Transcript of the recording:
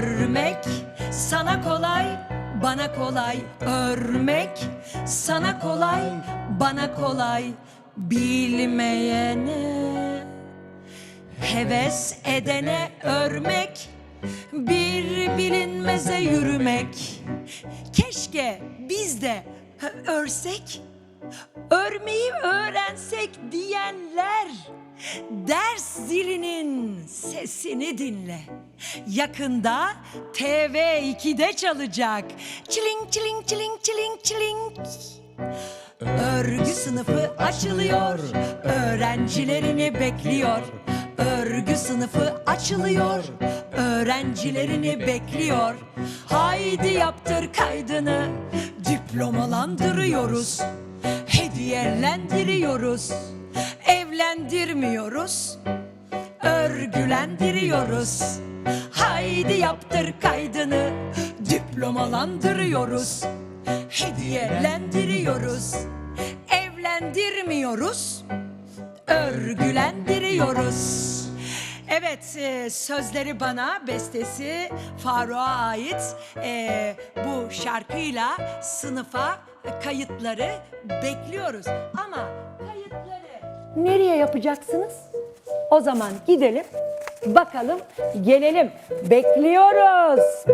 Örmek sana kolay, bana kolay. Örmek sana kolay, bana kolay. Bilmeyene, heves edene örmek, bir bilinmeze yürümek. Keşke biz de örsek, örmeyi öğrensek diyenler ders zilinin sesini dinle. Yakında TV2'de çalacak. Çiling çiling çiling çiling çiling. Örgü sınıfı açılıyor, öğrencilerini bekliyor. Örgü sınıfı açılıyor, öğrencilerini bekliyor. Haydi yaptır kaydını, diplomalandırıyoruz. Hediyelendiriyoruz, evlendirmiyoruz. Örgülendiriyoruz. Haydi yaptır kaydını, diplomalandırıyoruz. Hediyelendiriyoruz. Evlendirmiyoruz. Örgülendiriyoruz. Evet, e, sözleri bana, bestesi Faruk'a ait e, bu şarkıyla sınıfa kayıtları bekliyoruz. Ama kayıtları Nereye yapacaksınız? O zaman gidelim, bakalım, gelelim. Bekliyoruz.